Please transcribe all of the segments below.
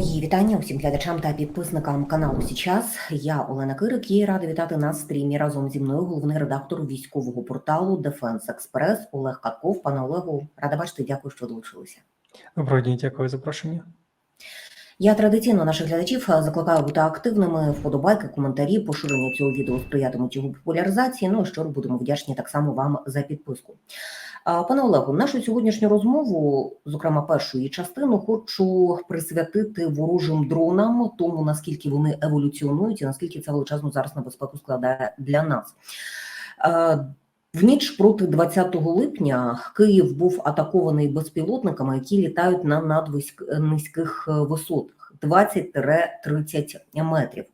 Мої вітання усім глядачам та підписникам каналу Січас. Я Олена Кирик і рада вітати на стрімі разом зі мною головний редактор військового порталу Дефенс Експрес Олег Катков. Пане Олегу, рада бачити. Дякую, що долучилися. Доброго дня, дякую за запрошення. Я традиційно наших глядачів закликаю бути активними. Вподобайки, коментарі, поширення цього відео сприятимуть його популяризації. Ну і щиро будемо вдячні так само вам за підписку. Пане Олегу, нашу сьогоднішню розмову, зокрема першу її частину, хочу присвятити ворожим дронам, тому наскільки вони еволюціонують і наскільки це величезну зараз небезпеку складає для нас. Е, В ніч проти 20 липня Київ був атакований безпілотниками, які літають на наднизьких висотах 20-30 метрів.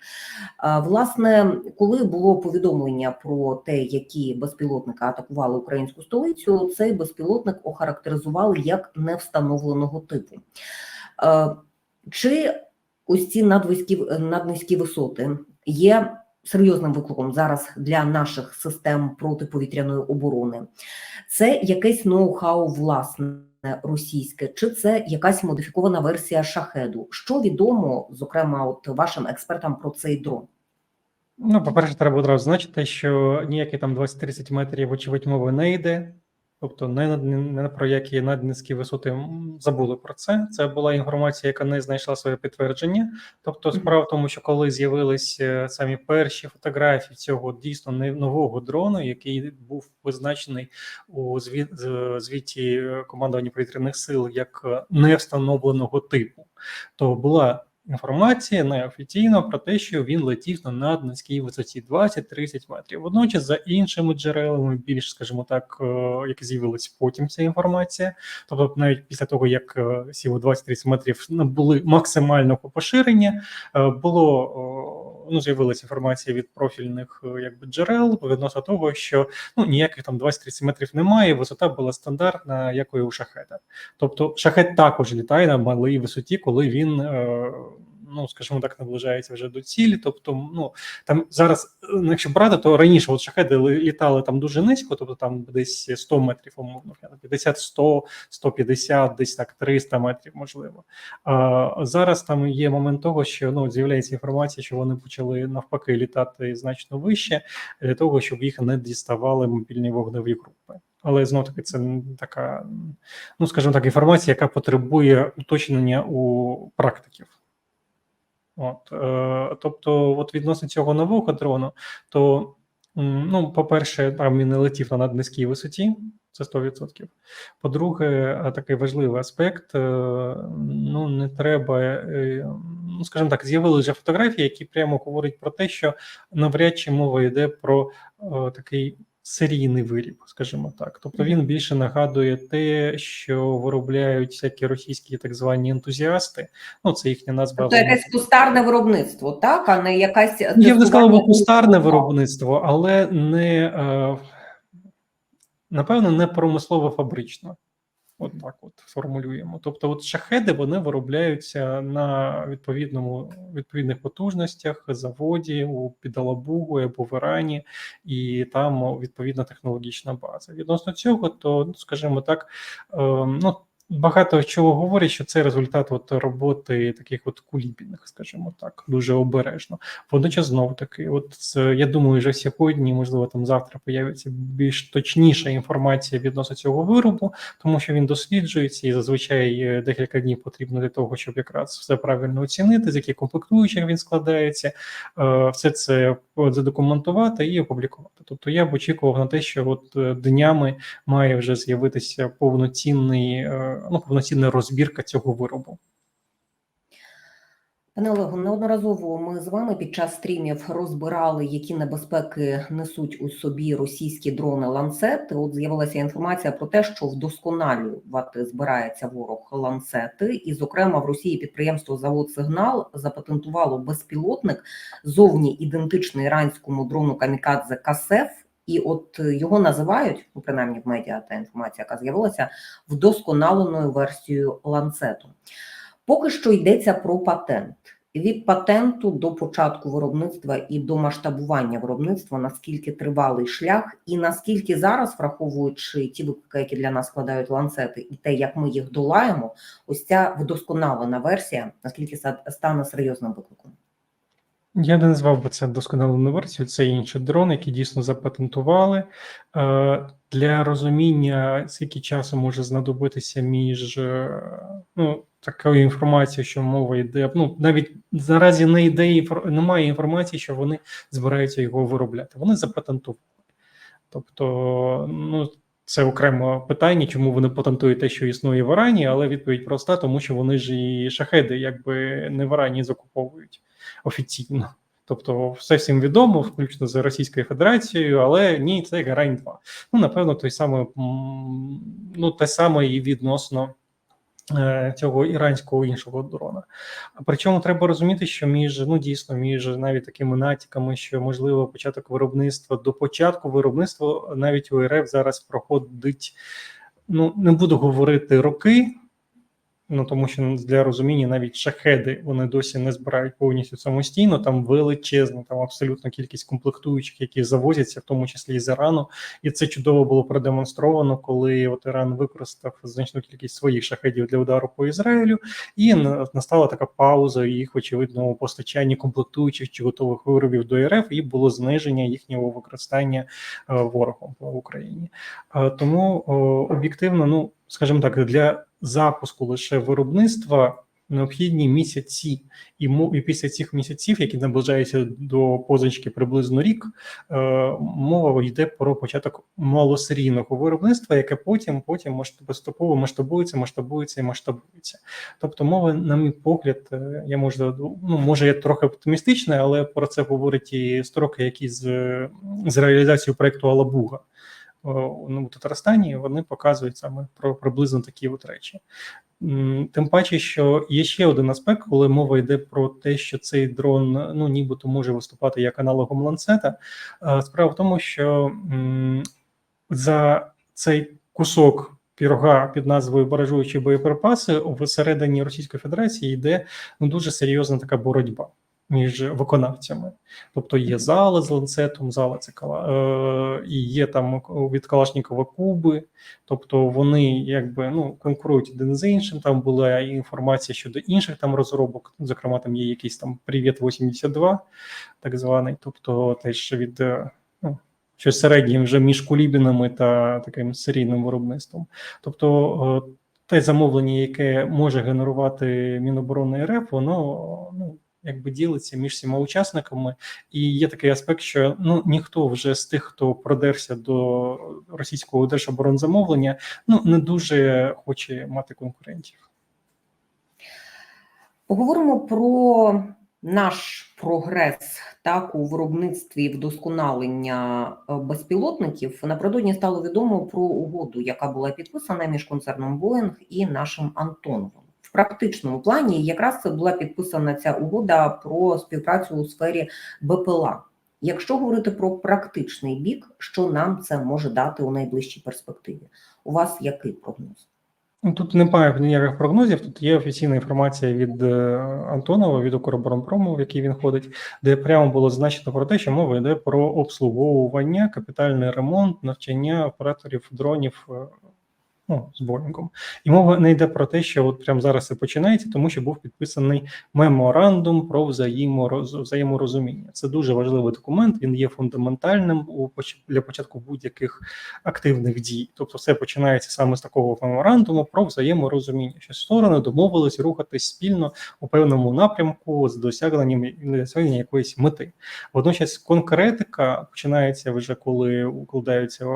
Власне, коли було повідомлення про те, які безпілотники атакували українську столицю, цей безпілотник охарактеризували як невстановленого типу. Чи ось ці надвузькі, наднизькі висоти є серйозним викликом зараз для наших систем протиповітряної оборони? Це якесь ноу-хау власне російське, чи це якась модифікована версія шахеду? Що відомо, зокрема, от вашим експертам про цей дрон? Ну, по-перше, треба одразу значити, що ніякі там 20-30 метрів, вочевидь, мови не йде. Тобто, не, не, не про які наднизькі висоти забули про це. Це була інформація, яка не знайшла своє підтвердження. Тобто, справа в тому, що коли з'явились е, самі перші фотографії цього дійсно не- нового дрону, який був визначений у звіт, звіті е, командування повітряних сил як е, невстановленого типу, то була інформація неофіційно про те, що він летів на наднизькій висоті 20-30 метрів. Водночас, за іншими джерелами, більш, скажімо так, як які з'явилась потім ця інформація. Тобто, навіть після того, як е, сіло 20-30 метрів набули максимального поширення, е, було ну, з'явилася інформація від профільних е, якби джерел відносно того, що ну ніяких там 20-30 метрів немає. Висота була стандартна, якою у шахета. Тобто шахет також літає на малій висоті, коли він. е, Ну, скажімо так, наближається вже до цілі. Тобто, ну там зараз, ну, якщо брати, то раніше от шахеди літали там дуже низько, тобто там десь 100 метрів, умовно, 50, 100, 150, десь так 300 метрів, можливо. А зараз там є момент того, що ну з'являється інформація, що вони почали навпаки літати значно вище для того, щоб їх не діставали мобільні вогневі групи. Але знов таки це така, ну скажімо так, інформація, яка потребує уточнення у практиків. От, е, тобто, от відносно цього нового дрону, то ну, по-перше, там він не летів на наднизькій висоті, це 100%. По-друге, такий важливий аспект: е, ну не треба, е, ну скажімо так, з'явилися вже фотографії, які прямо говорять про те, що навряд чи мова йде про е, такий серійний виріб, скажімо так. Тобто він більше нагадує те, що виробляють всякі російські так звані ентузіасти. Ну, це їхня назва. Тобто якесь кустарне виробництво, так, а не якась Я б не сказав, би кустарне виробництво, але не е, напевно не промислово фабрично. От так от формулюємо. Тобто, от шахеди вони виробляються на відповідному відповідних потужностях, заводі у Підалабугу або в Ірані, і там відповідна технологічна база. Відносно цього, то ну, скажімо так, е, ну. Багато чого говорять, що це результат от роботи таких от кулібіних, скажімо так, дуже обережно. Водночас знову таки, от я думаю, вже сьогодні, можливо, там завтра появиться більш точніша інформація відносно цього виробу, тому що він досліджується і зазвичай е, декілька днів потрібно для того, щоб якраз все правильно оцінити, з яких комплектуючих він складається, е, все це задокументувати і опублікувати. Тобто я б очікував на те, що от е, днями має вже з'явитися повноцінний, ну, повноцінна розбірка цього виробу. Пане Олегу, неодноразово ми з вами під час стрімів розбирали, які небезпеки несуть у собі російські дрони ланцети. От з'явилася інформація про те, що вдосконалювати збирається ворог ланцети, і, зокрема, в Росії підприємство Завод Сигнал запатентувало безпілотник зовні ідентичний іранському дрону Камікадзе Касеф. І от його називають, ну принаймні в медіа та інформація, яка з'явилася, вдосконаленою версією ланцету. Поки що йдеться про патент. Від патенту до початку виробництва і до масштабування виробництва, наскільки тривалий шлях, і наскільки зараз, враховуючи ті виклики, які для нас складають ланцети, і те, як ми їх долаємо, ось ця вдосконалена версія, наскільки ста- стане серйозним викликом? Я не назвав би це досконаленою версією, це інший дрон, який дійсно запатентували. Е, Для розуміння, скільки часу може знадобитися між е, ну, такою інформацією, що мова йде. Ну, навіть наразі не йде немає інформації, що вони збираються його виробляти. Вони запатентували. Тобто, ну. Це окреме питання, чому вони патентують те, що існує в Ірані, але відповідь проста, тому що вони ж і шахеди якби не в Ірані закуповують офіційно. Тобто, все всім відомо, включно з Російською Федерацією, але ні, це Гарань 2. Ну, напевно, той самий, ну, те саме і відносно цього іранського іншого дрона. Причому треба розуміти, що між ну дійсно між навіть такими натяками, що можливо початок виробництва до початку виробництва навіть у РФ зараз проходить. Ну не буду говорити роки. Ну тому що для розуміння навіть шахеди вони досі не збирають повністю самостійно. Там величезна, там абсолютна кількість комплектуючих, які завозяться, в тому числі з Ірану, і це чудово було продемонстровано, коли от Іран використав значну кількість своїх шахедів для удару по Ізраїлю, і на- настала така пауза їх очевидного постачання комплектуючих чи готових виробів до РФ, і було зниження їхнього використання е, ворогом по Україні. Е, Тому об'єктивно, ну скажімо так, для запуску лише виробництва необхідні місяці, і і після цих місяців, які наближаються до позначки приблизно рік, е, мова йде про початок малосерійного виробництва, яке потім потім поступово масштабується, масштабується і масштабується. Тобто, мова, на мій погляд, е, я можу ну може я трохи оптимістичний, але про це говорять і строки, які з, з реалізацією проекту Алабуга. О, Ну, в Татарстані вони показують саме про приблизно такі от речі. Тим паче, що є ще один аспект, коли мова йде про те, що цей дрон ну нібито може виступати як аналогом ланцета. Е, Справа в тому, що за цей кусок пірога під назвою баражуючі боєприпаси всередині Російської Федерації йде ну дуже серйозна така боротьба між виконавцями. Тобто є зали з ланцетом, зали це кала, е, і є там від Калашнікова Куби. Тобто вони якби ну конкурують один з іншим. Там була інформація щодо інших там розробок. Зокрема, там є якийсь там Привіт 82, так званий. Тобто теж від е, ну, щось середнє вже між кулібінами та таким серійним виробництвом. Тобто е, те замовлення, яке може генерувати Міноборони РФ, воно ну. Якби ділиться між всіма учасниками, і є такий аспект, що ну ніхто вже з тих, хто продерся до російського держоборонзамовлення, ну не дуже хоче мати конкурентів. Поговоримо про наш прогрес так у виробництві вдосконалення е, безпілотників. Напередодні стало відомо про угоду, яка була підписана між концерном Боїнг і нашим Антоновим. Практичному плані якраз була підписана ця угода про співпрацю у сфері БПЛА. Якщо говорити про практичний бік, що нам це може дати у найближчій перспективі? У вас який прогноз? Ну, Тут немає ніяких прогнозів. Тут є офіційна інформація від е, Антонова, від Укроборонпрому, в який він ходить, де прямо було зазначено про те, що мова йде про обслуговування, капітальний ремонт, навчання операторів дронів. Ну, з Боїнгом. І мова не йде про те, що от прямо зараз це починається, тому що був підписаний меморандум про взаємороз... взаєморозуміння. Це дуже важливий документ. Він є фундаментальним у поч- для початку будь-яких активних дій. Тобто, все починається саме з такого меморандуму про взаєморозуміння, що сторони домовились рухатись спільно у певному напрямку з досягненням досягнення якоїсь мети. Водночас конкретика починається вже коли укладаються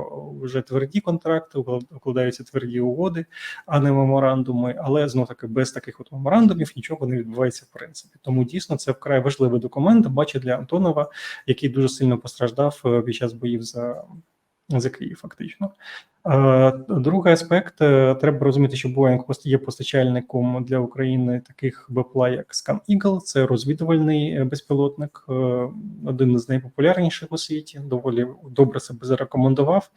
вже тверді контракти, укладаються тверді угоди, а не меморандуми. Але знов таки без таких от меморандумів нічого не відбувається в принципі. Тому дійсно це вкрай важливий документ. бачить для Антонова, який дуже сильно постраждав е, під час боїв за. За Київ, фактично. Е, Другий аспект е, треба розуміти, що Boeing є постачальником для України таких БПЛА, як Scan Eagle. Це розвідувальний е, безпілотник, один з найпопулярніших у світі. Доволі добре себе зарекомендував.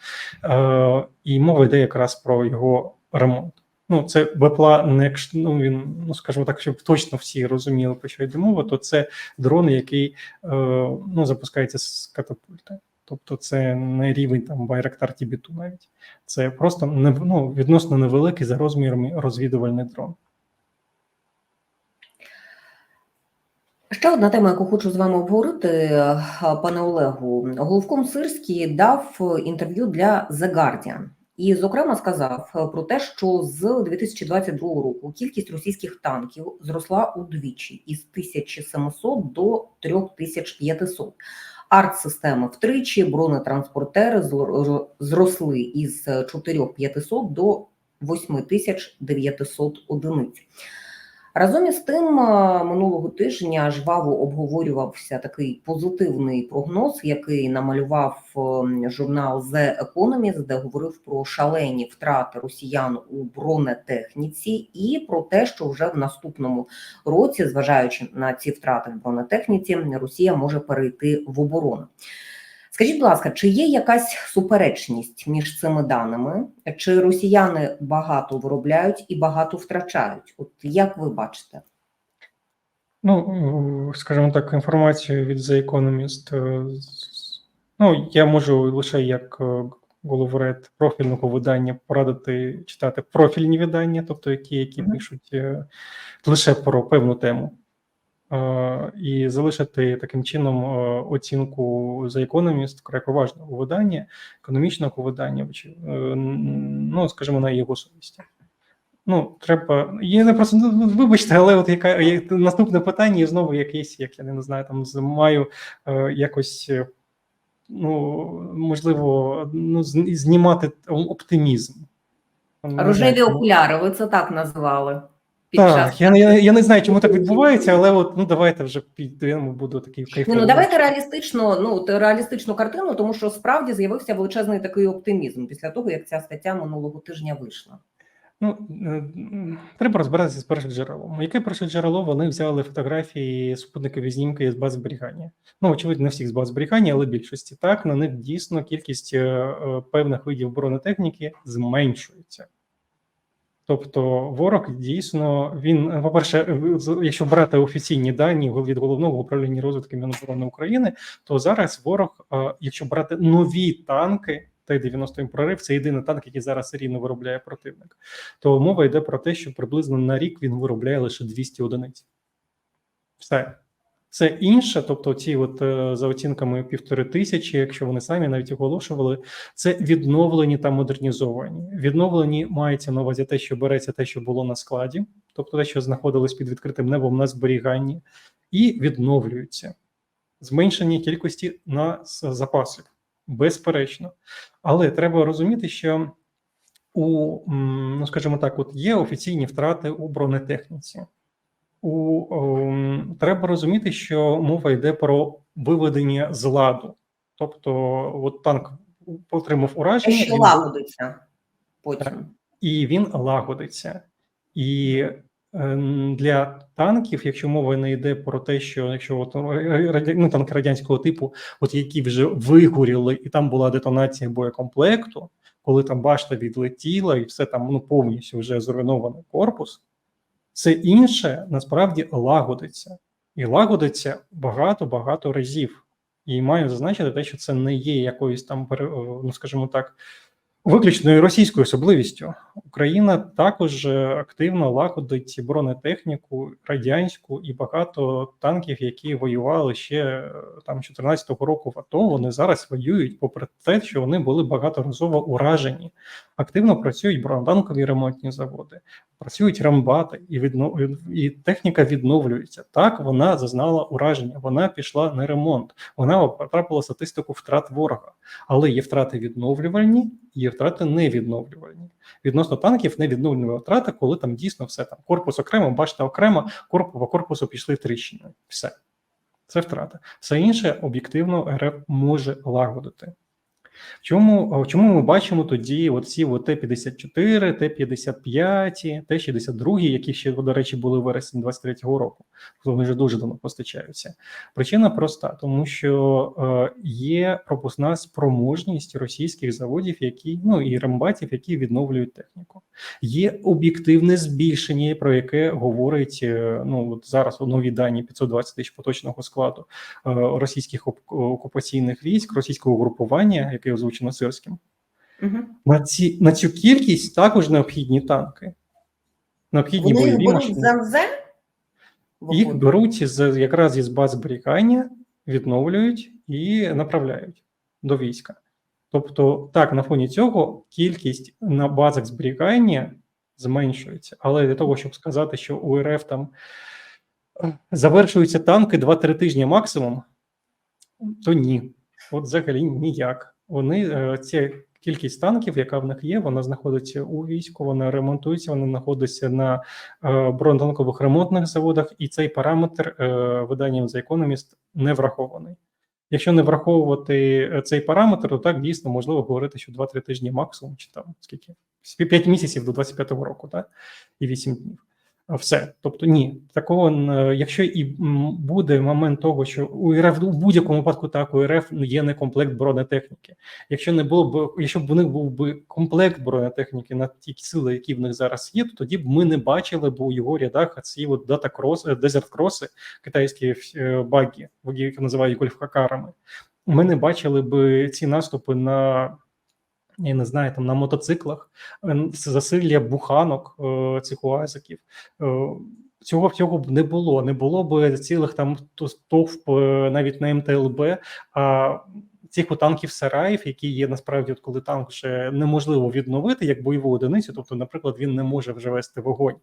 І мова йде якраз про його ремонт. Ну, це БПЛА не ну, він, ну скажімо так, щоб точно всі розуміли, про що йде мова, то це дрон, який ну, запускається з катапульти. Тобто це не рівень там Байрактар Тібіту навіть. Це просто ну, відносно невеликий за розмірами розвідувальний дрон. Ще одна тема, яку хочу з вами обговорити, е, пане Олегу. Головком Сирський дав інтерв'ю для The Guardian і, зокрема, сказав про те, що з 2022 року кількість російських танків зросла удвічі із 1700 до 3500. Арт-системи втричі, бронетранспортери зросли із 4500 до 8900 одиниць. Разом із тим, е, минулого тижня жваво обговорювався такий позитивний прогноз, який намалював е, журнал The Economist, де говорив про шалені втрати росіян у бронетехніці, і про те, що вже в наступному році, зважаючи на ці втрати в бронетехніці, Росія може перейти в оборону. Скажіть, будь ласка, чи є якась суперечність між цими даними? Чи росіяни багато виробляють і багато втрачають? От як ви бачите? Ну, скажімо так, інформацію від The Economist. е, Ну, я можу лише як е, головоред профільного видання порадити читати профільні видання, тобто які, які пишуть е, лише про певну тему. Е, І залишити таким чином е, оцінку The Economist вкрай поважного видання, економічного видання, чи, е, ну, скажімо, на його совісті. Ну, треба. Я не просто ну, вибачте, але от яка я- наступне питання, і знову якийсь, як я не знаю, там маю е, якось, ну можливо, ну, знімати оптимізм. Знаю, Рожеві окуляри, ви це так називали. Під Так, час я, я, я не знаю, чому так відбувається, але от ну давайте вже підемо, буду такий кайфовий. ну давайте реалістично, ну реалістичну картину, тому що справді з'явився величезний такий оптимізм після того, як ця стаття минулого тижня вийшла. Ну, е, треба розбиратися з першим джерелом. Яке перше джерело? Вони взяли фотографії супутникові знімки з баз зберігання. Ну, очевидно, не всіх з баз зберігання, але більшості. Так, на них дійсно кількість е, е, певних видів бронетехніки зменшується. Тобто ворог дійсно він, по-перше, якщо брати офіційні дані від головного управління розвитку Міноборони України, то зараз ворог, е, якщо брати нові танки, Т-90 прорив, це єдиний танк, який зараз серійно виробляє противник. То мова йде про те, що приблизно на рік він виробляє лише 200 одиниць. Все. Це інше, тобто ці от е, за оцінками півтори тисячі, якщо вони самі навіть оголошували, це відновлені та модернізовані. Відновлені мається на увазі те, що береться те, що було на складі, тобто те, що знаходилось під відкритим небом на зберіганні, і відновлюються. Зменшення кількості на запасів, безперечно. Але треба розуміти, що у, ну скажімо так, от є офіційні втрати у бронетехніці. У, ем, треба розуміти, що мова йде про виведення з ладу. Тобто, от танк отримав ураження, що він лагодиться потім. І він лагодиться. І ем, для танків, якщо мова не йде про те, що якщо от, е, ну, танки радянського типу, от які вже вигоріли, і там була детонація боєкомплекту, коли там башта відлетіла, і все там ну повністю вже зруйнований корпус, це інше насправді лагодиться. І лагодиться багато-багато разів. І маю зазначити те, що це не є якоюсь там, ну скажімо так, виключною російською особливістю. Україна також е, активно лагодить бронетехніку радянську і багато танків, які воювали ще е, там 14-го року в АТО. Вони зараз воюють, попри те, що вони були багаторазово уражені. Активно працюють бронетанкові ремонтні заводи, працюють рембати, і відно і техніка відновлюється. Так вона зазнала ураження. Вона пішла на ремонт. Вона потрапила в статистику втрат ворога. Але є втрати відновлювальні, є втрати невідновлювальні. Відносно танків невідновлювальні втрати, коли там дійсно все там корпус окремо, башта окремо, корпус по корпусу пішли тріщини. Все це втрата. Все інше об'єктивно РФ може лагодити. Чому, чому ми бачимо тоді оці от Т-54, Т-55, Т-62, які ще, до речі, були вересні 23-го року? Тобто Вони вже дуже давно постачаються. Причина проста, тому що е, є пропускна спроможність російських заводів, які ну і рембатів, які відновлюють техніку. Є об'єктивне збільшення, про яке говорить е, ну от зараз нові дані 520 тисяч поточного складу е, російських окупаційних військ, російського групування, яке озвучено Сирським. Угу. На ці на цю кількість також необхідні танки, необхідні Вони бойові беруть машини. з МЗ? Їх беруть з якраз із баз зберігання, відновлюють і направляють до війська. Тобто, так, на фоні цього кількість на базах зберігання зменшується. Але для того, щоб сказати, що у РФ там е, завершуються танки 2-3 тижні максимум, то ні. От взагалі ніяк. Вони е, ця кількість танків, яка в них є, вона знаходиться у війську, вона ремонтується, вона знаходиться на е, бронетанкових ремонтних заводах, і цей параметр е, виданням The Economist не врахований. Якщо не враховувати цей параметр, то так дійсно можливо говорити, що 2-3 тижні максимум, чи там скільки 5 місяців до 25-го року, так? і 8 днів. Все, тобто ні, такого якщо і буде момент того, що у РФ у будь-якому випадку так у РФ є не комплект бронетехніки. Якщо не було б, якщо б у них був би комплект бронетехніки на ті сили, які в них зараз є, то тоді б ми не бачили б у його рядах ці от датакрос, дезерт кроси, китайські е, баги, які називають гольфхакарами. Ми не бачили б ці наступи на я не знаю, там на мотоциклах, е, засилля буханок е, цих уазиків. Е, Цього всього б не було. Не було б цілих там то- стовп е, навіть на МТЛБ, а цих танків сараїв, які є насправді, от коли танк ще неможливо відновити як бойову одиницю, тобто, наприклад, він не може вже вести вогонь.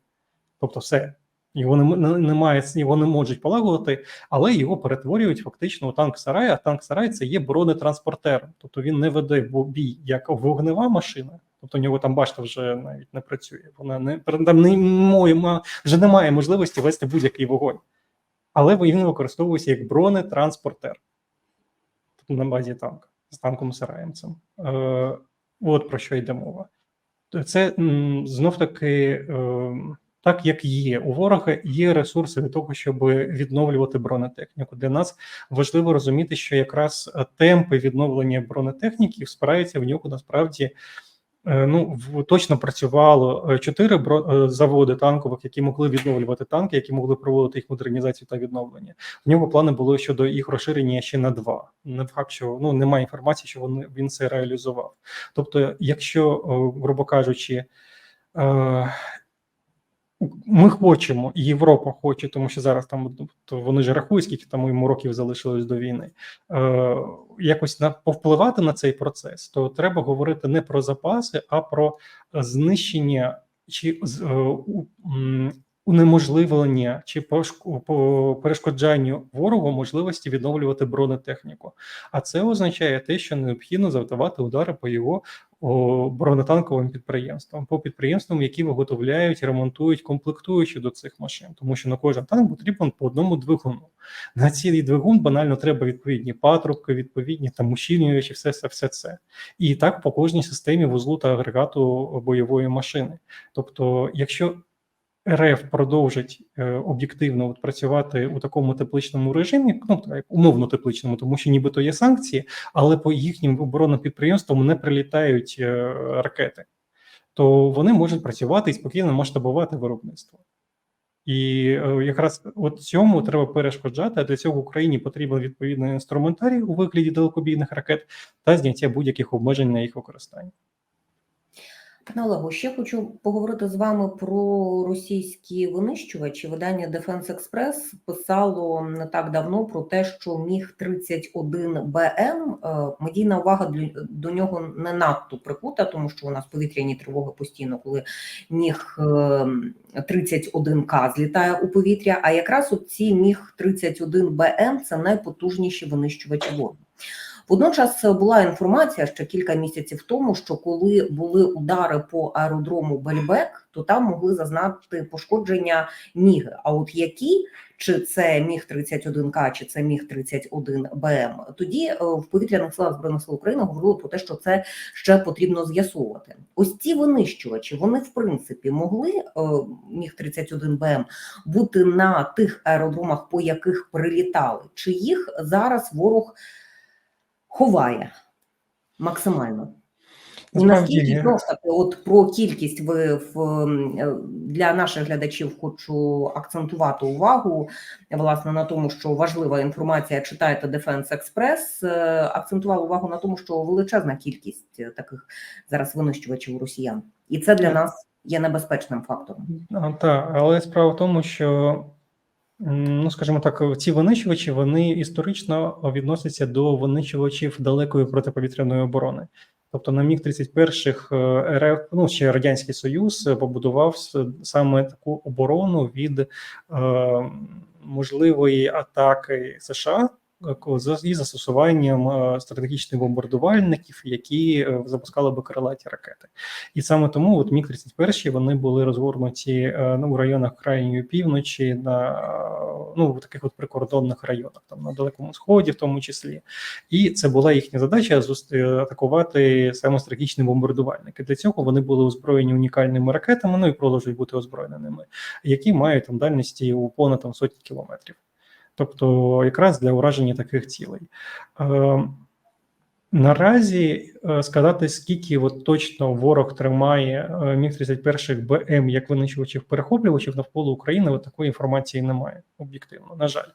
Тобто, все. Його не, не- немає, його не можуть полагодити, але його перетворюють фактично у танк Сарай, а танк Сарай це є бронетранспортером. Тобто він не веде бій як вогнева машина, тобто у нього там башта вже навіть не працює. Вона не там не мо- вже немає можливості вести будь-який вогонь. Але він використовується як бронетранспортер тобто на базі танка з танком Сараєм. цим. Е, от про що йде мова. Це знов таки. Е, так як є у ворога, є ресурси для того, щоб відновлювати бронетехніку. Для нас важливо розуміти, що якраз е, темпи відновлення бронетехніки спираються в нього насправді. е, Ну, точно працювало е, чотири заводи танкових, які могли відновлювати танки, які могли проводити їх модернізацію та відновлення. В нього плани були щодо їх розширення ще на два. Не факт, що ну немає інформації, що він, він це реалізував. Тобто, якщо, грубо кажучи, ми хочемо, і Європа хоче, тому що зараз там то вони ж рахують, скільки там йому років залишилось до війни. Е, якось на повпливати на цей процес, то треба говорити не про запаси, а про знищення чи з- е, унеможливлення чи перешкоджанню ворогу можливості відновлювати бронетехніку. А це означає те, що необхідно завдавати удари по його бронетанковим підприємствам, по підприємствам, які виготовляють, ремонтують, комплектуючи до цих машин, тому що на кожен танк потрібен по одному двигуну. На цілий двигун банально треба відповідні патрубки, відповідні там ущільнювачі, все, все, все це. І так по кожній системі вузлу та агрегату бойової машини. Тобто, якщо РФ продовжить е, об'єктивно працювати у такому тепличному режимі, ну умовно тепличному, тому що нібито є санкції, але по їхнім оборонним підприємствам не прилітають е, ракети, то вони можуть працювати і спокійно масштабувати виробництво. І е, якраз от цьому треба перешкоджати. А для цього Україні потрібен відповідний інструментарій у вигляді далекобійних ракет та зняття будь-яких обмежень на їх використання. Олегу, ще хочу поговорити з вами про російські винищувачі. Видання Defense Express писало не так давно про те, що міг 31 БМ е, медійна увага до нього не надто прикута, тому що у нас повітряні тривоги постійно, коли міг 31 К злітає у повітря. А якраз от ці міг 31 БМ це найпотужніші винищувачі ворога. Водночас була інформація ще кілька місяців тому, що коли були удари по аеродрому Бельбек, то там могли зазнати пошкодження міги. А от які чи це міг 31 к чи це міг 31 БМ, тоді е, в повітряних силах збройних сил України говорили про те, що це ще потрібно з'ясовувати. Ось ці винищувачі, вони в принципі могли е, міг 31 БМ бути на тих аеродромах, по яких прилітали, чи їх зараз ворог ховає максимально? І наскільки таки, от про кількість ви в е, для наших глядачів хочу акцентувати увагу власне на тому, що важлива інформація. Читайте Defense Express, е, акцентував увагу на тому, що величезна кількість е, таких зараз винищувачів росіян, і це для нас є небезпечним фактором. Так, але справа в тому, що, ну скажімо так, ці винищувачі вони історично відносяться до винищувачів далекої протиповітряної оборони. Тобто на міг 31 РФ, ну ще радянський Союз е, побудував саме таку оборону від е, можливої атаки США ко- застосуванням е, стратегічних бомбардувальників, які е, запускали би крилаті ракети. І саме тому от міг 31 вони були розгорнуті е, ну, у районах крайньої півночі, на ну в таких от прикордонних районах, там на далекому сході, в тому числі. І це була їхня задача атакувати саме стратегічні бомбардувальники. Для цього вони були озброєні унікальними ракетами, ну і продовжують бути озброєними, які мають там дальності у понад там, сотні кілометрів. Тобто, якраз для ураження таких цілей. Е, Наразі е, сказати, скільки от точно ворог тримає міг 31 БМ як винищувачів перехоплювачів навколо України, от такої інформації немає об'єктивно. На жаль,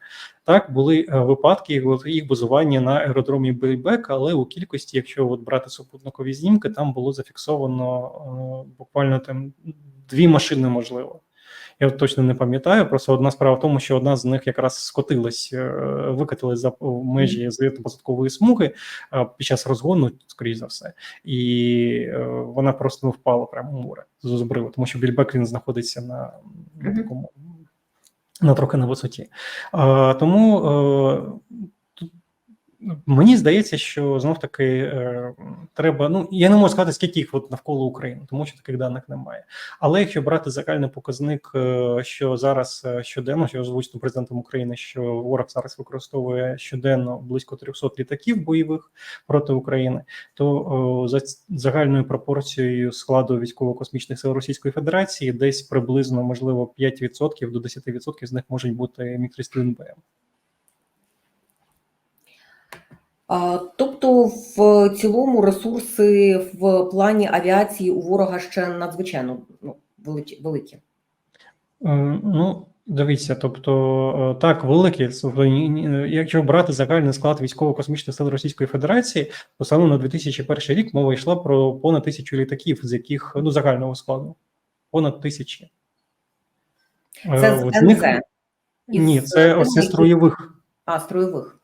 так були е, випадки їх базування на аеродромі Бейбек, але у кількості, якщо от брати супутникові знімки, там було зафіксовано буквально там дві машини, можливо. Я точно не пам'ятаю. Просто одна справа в тому, що одна з них якраз скотилась, е, викатилась за межі злітно-посадкової смуги е, під час розгону, скоріш за все, і е, вона просто ну, впала прямо в море з озбрили, тому що Більбек він знаходиться на, на такому на трохи на висоті. А, тому мені здається, що знов таки е, треба. Ну я не можу сказати, скільки їх от навколо України, тому що таких даних немає. Але якщо брати загальний показник, е, що зараз е, щоденно, що озвучено президентом України, що ворог зараз використовує щоденно близько 300 літаків бойових проти України, то за загальною пропорцією складу військово-космічних сил Російської Федерації десь приблизно можливо 5% до 10% з них можуть бути міг-31 БМ. А, Тобто, в цілому ресурси в плані авіації у ворога ще надзвичайно ну, великі. Е, Ну, дивіться, тобто е, так, великі. тобто, Якщо брати загальний склад військово-космічних сил Російської Федерації, то саме на 2001 рік мова йшла про понад тисячу літаків, з яких ну загального складу понад тисячі. Е, Це з них- НЗ. Ні, це ось строєвих. А, строєвих.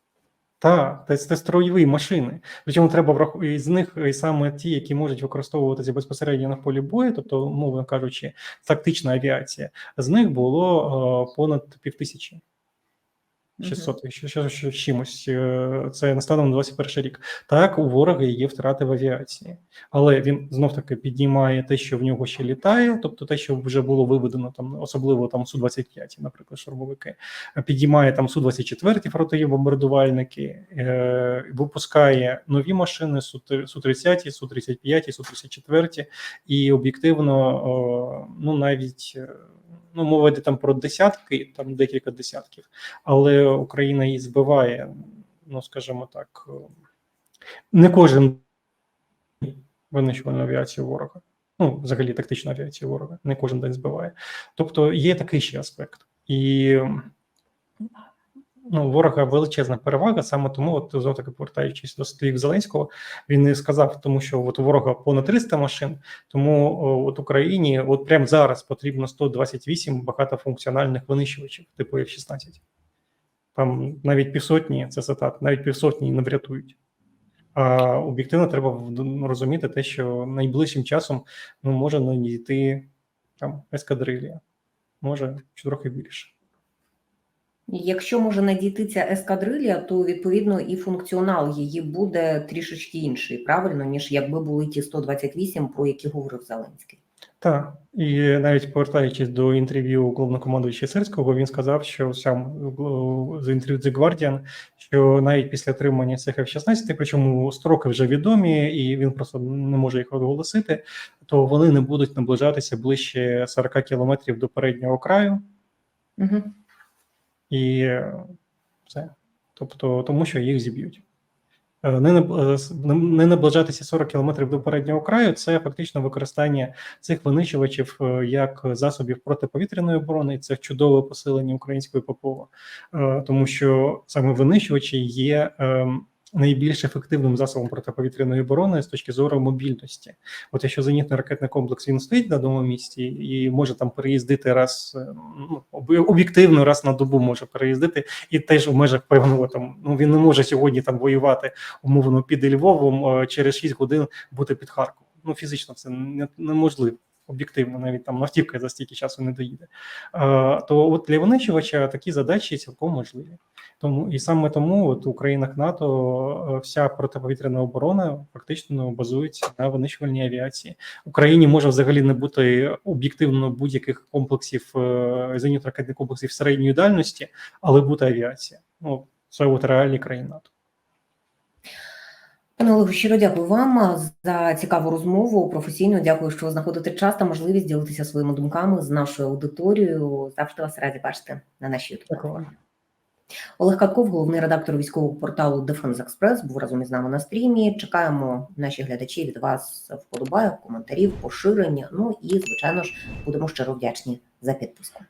Так, це, строєві машини. Причому треба врахувати з них і саме ті, які можуть використовуватися безпосередньо на полі бою, тобто, мовно кажучи, тактична авіація. З них було е, понад півтисячі. 600, що, що, що чимось. Е, Це на станом на 21 рік. Так, у ворога є втрати в авіації, але він знов таки піднімає те, що в нього ще літає, тобто те, що вже було виведено там, особливо там су 25 наприклад, штурмовики, підіймає там су 24 фронтові бомбардувальники, е, випускає нові машини су 30 су 35 су 34 і об'єктивно, о, ну навіть. Ну, мова йде там про десятки, там декілька десятків, але Україна її збиває, ну скажімо так, не кожен винищувальну авіацію ворога. Ну, взагалі тактична авіація ворога, не кожен день збиває. Тобто є такий ще аспект. І ну, ворога величезна перевага, саме тому, от знову таки повертаючись до слів Зеленського, він і сказав, тому що от у ворога понад 300 машин, тому от Україні от прямо зараз потрібно 128 багатофункціональних винищувачів, типу F-16. Там навіть півсотні, це цитат, навіть півсотні не врятують. А об'єктивно треба розуміти те, що найближчим часом ну, може надійти там ескадрилія, може трохи більше. Якщо може надійти ця ескадрилья, то відповідно і функціонал її буде трішечки інший, правильно, ніж якби були ті 128, про які говорив Зеленський. Так, і навіть повертаючись до інтерв'ю головнокомандуюча Сирського, він сказав, що сам е, з інтерв'ю The Guardian, що навіть після отримання цих F-16, причому строки вже відомі, і він просто не може їх оголосити, то вони не будуть наближатися ближче 40 кілометрів до переднього краю, Угу. І все. Тобто, тому що їх зіб'ють. Е, е, не- наближатися 40 кілометрів до переднього краю це фактично використання цих винищувачів е, як засобів протиповітряної оборони. Це чудове посилення української ППО, тому що саме винищувачі є ем, найбільш ефективним засобом протиповітряної оборони з точки зору мобільності. От якщо зенітний ракетний комплекс він стоїть на одному місці і може там переїздити раз ну, об'єктивно раз на добу може переїздити, і теж в межах певного там ну він не може сьогодні там воювати умовно під Львовом е, через 6 годин бути під Харковом. Ну фізично це неможливо. Об'єктивно, навіть там автівка за стільки часу не доїде. Е, то от для винищувача такі задачі цілком можливі. Тому і саме тому от у країнах НАТО е, вся протиповітряна оборона фактично базується на винищувальній авіації. Україні може взагалі не бути об'єктивно будь-яких комплексів е, зенітно-ракетних комплексів середньої дальності, але бути авіація. Ну це от реальні країни НАТО. Пане Олегу, щиро дякую вам за цікаву розмову. Професійно дякую, що знаходите час та можливість ділитися своїми думками з нашою аудиторією. Завжди вас раді бачити на нашій YouTube. Олег Катков, головний редактор військового порталу Defense Express, був разом із нами на стрімі. Чекаємо наші глядачі від вас вподобайок, коментарів, поширення. Ну і звичайно ж будемо щиро вдячні за підписку.